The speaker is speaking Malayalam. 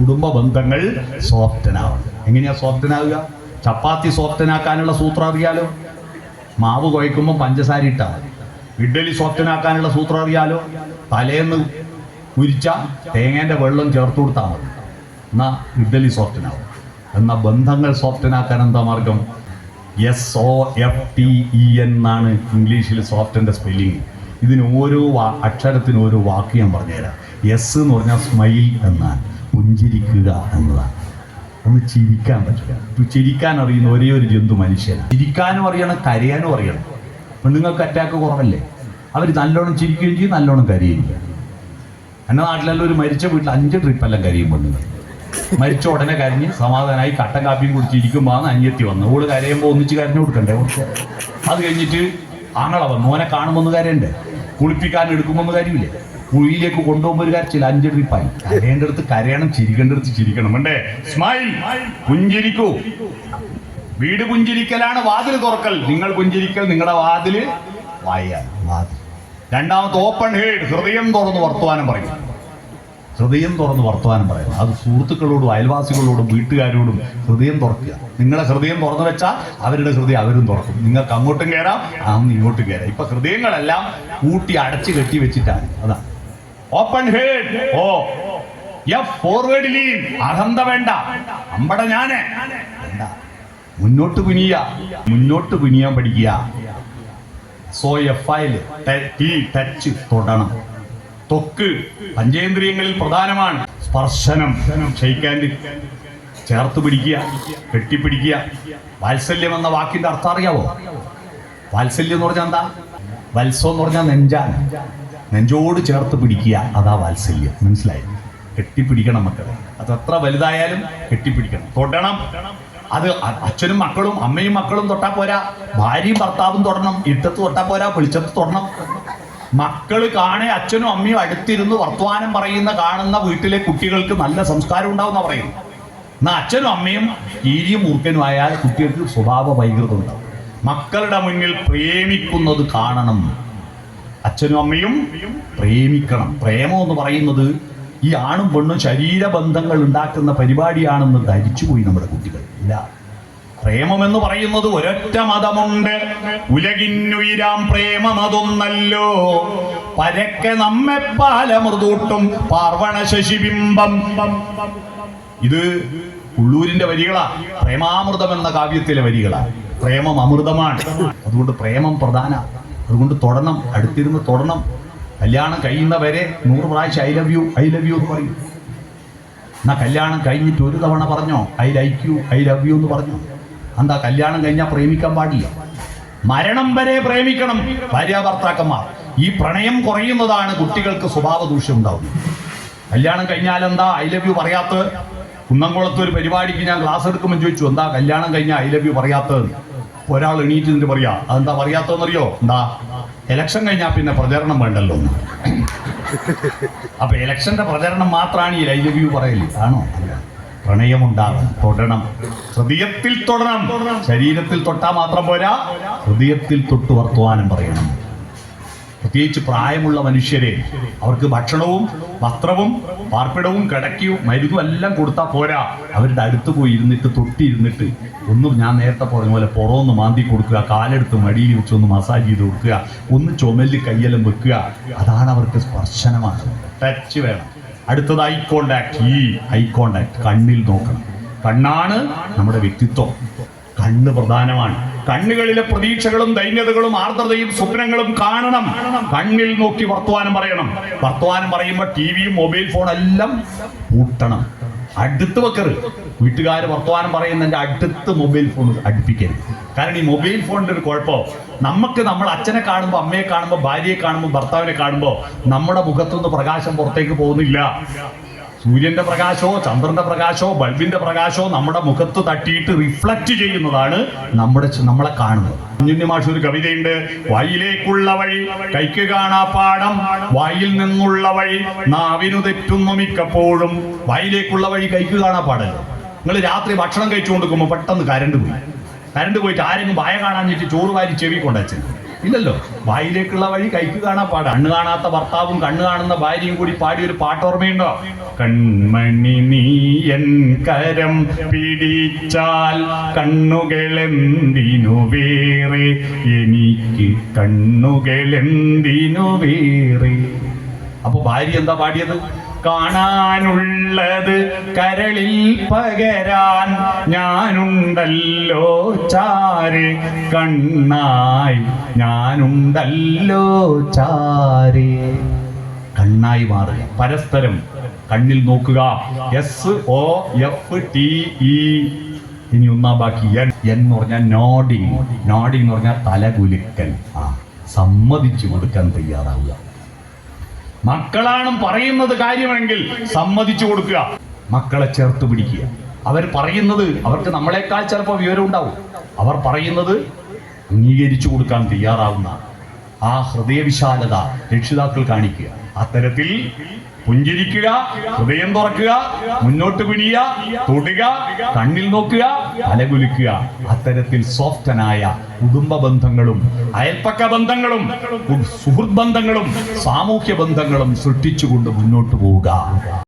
കുടുംബ ബന്ധങ്ങൾ സോഫ്റ്റനാവണം എങ്ങനെയാ സോഫ്റ്റനാവുക ചപ്പാത്തി സോഫ്റ്റനാക്കാനുള്ള സൂത്രം അറിയാലോ? മാവ് കുഴക്കുമ്പോൾ പഞ്ചസാര ഇട്ടാൽ ഇഡ്ഡലി സോഫ്റ്റനാക്കാനുള്ള സൂത്രം അറിയാലോ? തലേന്ന് ഉരിച്ച തേങ്ങേന്റെ വെള്ളം ചേർത്ത് കൊടുത്താൽ മതി. എന്നാ ഇഡ്ഡലി സോഫ്റ്റനാവും എന്നാൽ ബന്ധങ്ങൾ സോഫ്റ്റനാക്കാൻ എന്താ മാർഗം? S O F T E എന്നാണ് ഇംഗ്ലീഷിൽ സോഫ്റ്റിന്റെ സ്പെല്ലിങ് ഇതിന് ഓരോ അക്ഷരത്തിന് ഓരോ വാക്ക് ഞാൻ പറഞ്ഞുതരാം. എസ് എന്ന് പറഞ്ഞാൽ സ്മൈൽ എന്നാണ്. പുഞ്ചിരിക്കുക എന്നതാണ് ഒന്ന് ചിരിക്കാൻ ഇപ്പൊ ചിരിക്കാൻ അറിയുന്ന ഒരേ ഒരു ജന്തു മനുഷ്യനാണ് ചിരിക്കാനും അറിയണം കരയാനും അറിയണം. പെണ്ണുങ്ങൾക്ക് അറ്റാക്ക് കുറവല്ലേ? അവർ നല്ലോണം ചിരിക്കുകയും ചെയ്യും നല്ലോണം കരയുകയും ചെയ്യും. എന്റെ നാട്ടിലെല്ലാം ഒരു മരിച്ച വീട്ടിൽ അഞ്ച് ട്രിപ്പെല്ലാം കരയും പെണ്ണുങ്ങൾ. മരിച്ച ഉടനെ കരഞ്ഞ് സമാധാനമായി കട്ടൻ കാപ്പിയും കുടിച്ചിരിക്കുമ്പോൾ അനിയത്തി വന്നു. ഓൾ കരയുമ്പോൾ ഒന്നിച്ച് കരഞ്ഞു കൊടുക്കണ്ടേ? അത് കഴിഞ്ഞിട്ട് ആങ്ങള വന്നു. ഓനെ കാണുമ്പോൾ ഒന്ന് കരയണ്ടേ? കുളിപ്പിക്കാൻ എടുക്കുമ്പോൾ ഒന്ന് കാര്യമില്ലേ കുഴിയിലേക്ക് കൊണ്ടുപോകുമ്പോൾ ഒരു കരച്ചില്ല അഞ്ച് ട്രിപ്പായി കരയേണ്ടടുത്ത് കരയണം ചിരിക്കേണ്ടടുത്ത് ചിരിക്കണം. വേണ്ടേ സ്മൈൽ പുഞ്ചിരിക്കൂ. വീട് പുഞ്ചിരിക്കലാണ് വാതിൽ തുറക്കൽ. നിങ്ങൾ പുഞ്ചിരിക്കൽ നിങ്ങളുടെ വാതിൽ വായാണ് രണ്ടാമത്തെ ഓപ്പൺ ഹേഡ് ഹൃദയം തുറന്ന് വർത്തമാനം പറയും. ഹൃദയം തുറന്ന് വർത്തമാനം പറയും. അത് സുഹൃത്തുക്കളോടും അയൽവാസികളോടും വീട്ടുകാരോടും ഹൃദയം തുറക്കുക. നിങ്ങളെ ഹൃദയം തുറന്നു വെച്ചാൽ അവരുടെ ഹൃദയം അവരും തുറക്കും. നിങ്ങൾക്ക് അങ്ങോട്ടും കയറാം അന്ന് ഇങ്ങോട്ടും കയറാം ഇപ്പൊ ഹൃദയങ്ങളെല്ലാം കൂട്ടി അടച്ചു കെട്ടി വെച്ചിട്ടാണ്. അതാ. ഓപ്പൺ ഹേഡ് ഓ. എഫ് ഫോർവേഡ് ലീൻ അഹന്ത വേണ്ട. അമ്പട ഞാൻ. മുന്നോട്ട് കുനിയ. മുന്നോട്ട് കുനിയാൻ പഠിക്കുക. So F I T touch തൊടണം. തൊക്ക് പഞ്ചേന്ദ്രിയങ്ങളിൽ പ്രധാനമാണ്. സ്പർശനം. ക്ഷയിക്കാൻ ചേർത്ത് പിടിക്കുക. കെട്ടിപ്പിടിക്കുക. വാത്സല്യം എന്ന വാക്കിന്റെ അർത്ഥം അറിയാവോ? വാത്സല്യം എന്ന് പറഞ്ഞാൽ എന്താ? വത്സം എന്ന് പറഞ്ഞാൽ നെഞ്ചാണ്. നെഞ്ചോട് ചേർത്ത് പിടിക്കുക അതാ വാത്സല്യം. മനസ്സിലായി? കെട്ടിപ്പിടിക്കണം മക്കളെ. അത് എത്ര വലുതായാലും കെട്ടിപ്പിടിക്കണം. തൊടണം. അത് അച്ഛനും മക്കളും അമ്മയും മക്കളും തൊട്ടാ പോരാ. ഭാര്യയും ഭർത്താവും തൊടണം. ഇട്ടത്ത് തൊട്ടാ പോരാ. വെളിച്ചത്ത് തൊടണം. മക്കൾ കാണേ അച്ഛനും അമ്മയും അടുത്തിരുന്ന് വർത്തമാനം പറയുന്ന കാണുന്ന വീട്ടിലെ കുട്ടികൾക്ക് നല്ല സംസ്കാരം ഉണ്ടാവുന്ന പറയുന്നു എന്നാ അച്ഛനും അമ്മയും കീരിയും ആയാൽ കുട്ടികൾക്ക് സ്വഭാവ വൈകൃതം ഉണ്ടാവും. മക്കളുടെ മുന്നിൽ പ്രേമിക്കുന്നത് കാണണം. അച്ഛനും അമ്മയും പ്രേമിക്കണം. പ്രേമം എന്ന് പറയുന്നത് ഈ ആണും പെണ്ണും ശരീരബന്ധങ്ങൾ ഉണ്ടാക്കുന്ന പരിപാടിയാണെന്ന് ധരിച്ചുപോയി നമ്മുടെ കുട്ടികൾ. ഇല്ല. പ്രേമം എന്ന് പറയുന്നത് ഒരൊറ്റ മതമുണ്ട്. ഉലകിന്നുയിരാം പ്രേമമതൊന്നല്ലോ പരക്കെ നമ്മെ പാലമൃതൂട്ടും പാർവണ ശശിബിംബം ഇത് ഉള്ളൂരിന്റെ വരികളാ. പ്രേമാമൃതം എന്ന കാവ്യത്തിലെ വരികളാ. പ്രേമം അമൃതമാണ്. അതുകൊണ്ട് പ്രേമം പ്രധാന. അതുകൊണ്ട് തൊടണം അടുത്തിരുന്ന് തൊടണം. കല്യാണം കഴിയുന്നവരെ നൂറ് പ്രാവശ്യം I love you I love you എന്ന് പറയും. എന്നാ കല്യാണം കഴിഞ്ഞിട്ട് ഒരു തവണ പറഞ്ഞോ? I like you I love you എന്ന് പറഞ്ഞു? എന്താ കല്യാണം കഴിഞ്ഞാൽ പ്രേമിക്കാൻ പാടില്ല? മരണം വരെ പ്രേമിക്കണം ഭാര്യ ഭർത്താക്കന്മാർ. ഈ പ്രണയം കുറയുന്നതാണ് കുട്ടികൾക്ക് സ്വഭാവ ദൂഷ്യം ഉണ്ടാവുന്നത്. കല്യാണം കഴിഞ്ഞാൽ എന്താ ഐ ലവ് യു പറയാത്ത കുന്നംകുളത്ത് ഒരു പരിപാടിക്ക് ഞാൻ ക്ലാസ് എടുക്കുമെന്ന് ചോദിച്ചു എന്താ കല്യാണം കഴിഞ്ഞാൽ ഐ ലവ് യു പറയാത്തത് ഒരാൾ എണീറ്റ് പറയാ അതെന്താ പറയാത്തതെന്നറിയോ? എന്താ ഇലക്ഷൻ കഴിഞ്ഞാൽ പിന്നെ പ്രചരണം വേണ്ടല്ലോ. അപ്പൊ ഇലക്ഷന്റെ പ്രചരണം മാത്രമാണ് ഈ ഐ ലവ് യു പറയൽ. ആണോ? പ്രണയമുണ്ടാകും തൊടണം. ഹൃദയത്തിൽ തൊടണം. ശരീരത്തിൽ തൊട്ടാൽ മാത്രം പോരാ. ഹൃദയത്തിൽ തൊട്ട് വർത്തമാനം പറയണം. പ്രത്യേകിച്ച് പ്രായമുള്ള മനുഷ്യരെ അവർക്ക് ഭക്ഷണവും വസ്ത്രവും പാർപ്പിടവും കിടക്കയും മരുന്നും എല്ലാം കൊടുത്താൽ പോരാ. അവരുടെ അടുത്ത് പോയി ഇരുന്നിട്ട് തൊട്ടിരുന്നിട്ട് ഒന്നും ഞാൻ നേരത്തെ പറഞ്ഞ പോലെ പുറമൊന്ന് മാന്തി കൊടുക്കുക കാലെടുത്ത് മടിയിൽ വെച്ച് ഒന്ന് മസാജ് ചെയ്ത് കൊടുക്കുക ഒന്ന് ചുമലിൽ കയ്യെല്ലാം വെക്കുക. അതാണ് അവർക്ക് സ്പർശനമാണ് ടച്ച് വേണം. അടുത്തത് ഐ കോണ്ടാക്ട് ഈ ഐ കോണ്ടാക്ട് കണ്ണിൽ നോക്കണം. കണ്ണാണ് നമ്മുടെ വ്യക്തിത്വം. കണ്ണ് പ്രധാനമാണ്. കണ്ണുകളിലെ പ്രതീക്ഷകളും ദൈന്യതകളും ആർദ്രതയും സ്വപ്നങ്ങളും കാണണം. കണ്ണിൽ നോക്കി വർത്തമാനം പറയണം. വർത്തമാനം പറയുമ്പോൾ ടി വിയും മൊബൈൽ ഫോണെല്ലാം പൂട്ടണം. അടുത്ത് വെക്കരുത്. വീട്ടുകാർ വർത്തമാനം പറയുന്നതിന്റെ അടുത്ത് മൊബൈൽ ഫോൺ അടുപ്പിക്കരുത്. കാരണം ഈ മൊബൈൽ ഫോണിന്റെ ഒരു കുഴപ്പം നമുക്ക് നമ്മൾ അച്ഛനെ കാണുമ്പോൾ അമ്മയെ കാണുമ്പോൾ ഭാര്യയെ കാണുമ്പോൾ ഭർത്താവിനെ കാണുമ്പോൾ നമ്മുടെ മുഖത്തുനിന്ന് പ്രകാശം പുറത്തേക്ക് പോകുന്നില്ല. സൂര്യന്റെ പ്രകാശമോ ചന്ദ്രന്റെ പ്രകാശമോ ബൾബിന്റെ പ്രകാശമോ നമ്മുടെ മുഖത്ത് തട്ടിയിട്ട് റിഫ്ലക്റ്റ് ചെയ്യുന്നതാണ് നമ്മുടെ നമ്മളെ കാണുന്നത്. കുഞ്ഞുണ്ണിമാഷ് ഒരു കവിതയുണ്ട്. വായിലേക്കുള്ള വഴി കൈക്ക് പാടം വായിൽ നിന്നുള്ള വഴി നാവിനു തെറ്റുന്നു മിക്കപ്പോഴും. വായിലേക്കുള്ള വഴി കൈക്ക് കാണാ പാടല്ലോ നിങ്ങൾ രാത്രി ഭക്ഷണം കഴിച്ചു കൊടുക്കുമ്പോൾ പെട്ടെന്ന് കരണ്ട് പോയി. കരണ്ട് പോയിട്ട് ആരെങ്കിലും വായ കാണാൻ ചോറ് വാരി ചെവി കൊണ്ടുവച്ചു ഇല്ലല്ലോ. വായിലേക്കുള്ള വഴി കൈക്ക് കാണാൻ പാടാ. കണ്ണ് കാണാത്ത ഭർത്താവും കണ്ണ് കാണുന്ന ഭാര്യയും കൂടി പാടിയ ഒരു പാട്ട് ഓർമ്മയുണ്ടോ കൺമണി എൻ കരം പിടിച്ചാൽ കണ്ണുകളെന്തിനു വേറെ? എനിക്ക് കണ്ണുകളെന്തിനു വേറെ? അപ്പൊ ഭാര്യ എന്താ പാടിയത്? കാണാനുള്ളത് കരളിൽ പകരാൻ ഞാനുണ്ടല്ലോ ചാര്. കണ്ണായി ഞാനുണ്ടല്ലോ ചാര്. കണ്ണായി മാറുക പരസ്പരം കണ്ണിൽ നോക്കുക. S O F T E ഇനി ഒന്നാം ബാക്കി. എൻ എൻ എന്ന് പറഞ്ഞാൽ നോഡിങ് നോഡിങ് എന്ന് പറഞ്ഞാൽ തലകുലുക്കൽ. ആ സമ്മതിച്ചു കൊടുക്കാൻ തയ്യാറാവുക. മക്കളാണ് പറയുന്നത് കാര്യമെങ്കിൽ സമ്മതിച്ചു കൊടുക്കുക. മക്കളെ ചേർത്ത് പിടിക്കുക. അവർ പറയുന്നത് അവർക്ക് നമ്മളെക്കാൾ ചിലപ്പോൾ വിവരം ഉണ്ടാവും. അവർ പറയുന്നത് അംഗീകരിച്ചു കൊടുക്കാൻ തയ്യാറാവുന്ന ആ ഹൃദയവിശാലത രക്ഷിതാക്കൾ കാണിക്കുക. അത്തരത്തിൽ പുഞ്ചിരിക്കുക ഹൃദയം തുറക്കുക മുന്നോട്ട് പിരിയ തൊടുക കണ്ണിൽ നോക്കുക തലകുലിക്കുക അത്തരത്തിൽ സോഫ്റ്റനായ കുടുംബ ബന്ധങ്ങളും അയൽപ്പക്ക ബന്ധങ്ങളും സുഹൃത് ബന്ധങ്ങളും സാമൂഹ്യ ബന്ധങ്ങളും സൃഷ്ടിച്ചുകൊണ്ട് മുന്നോട്ട് പോവുക.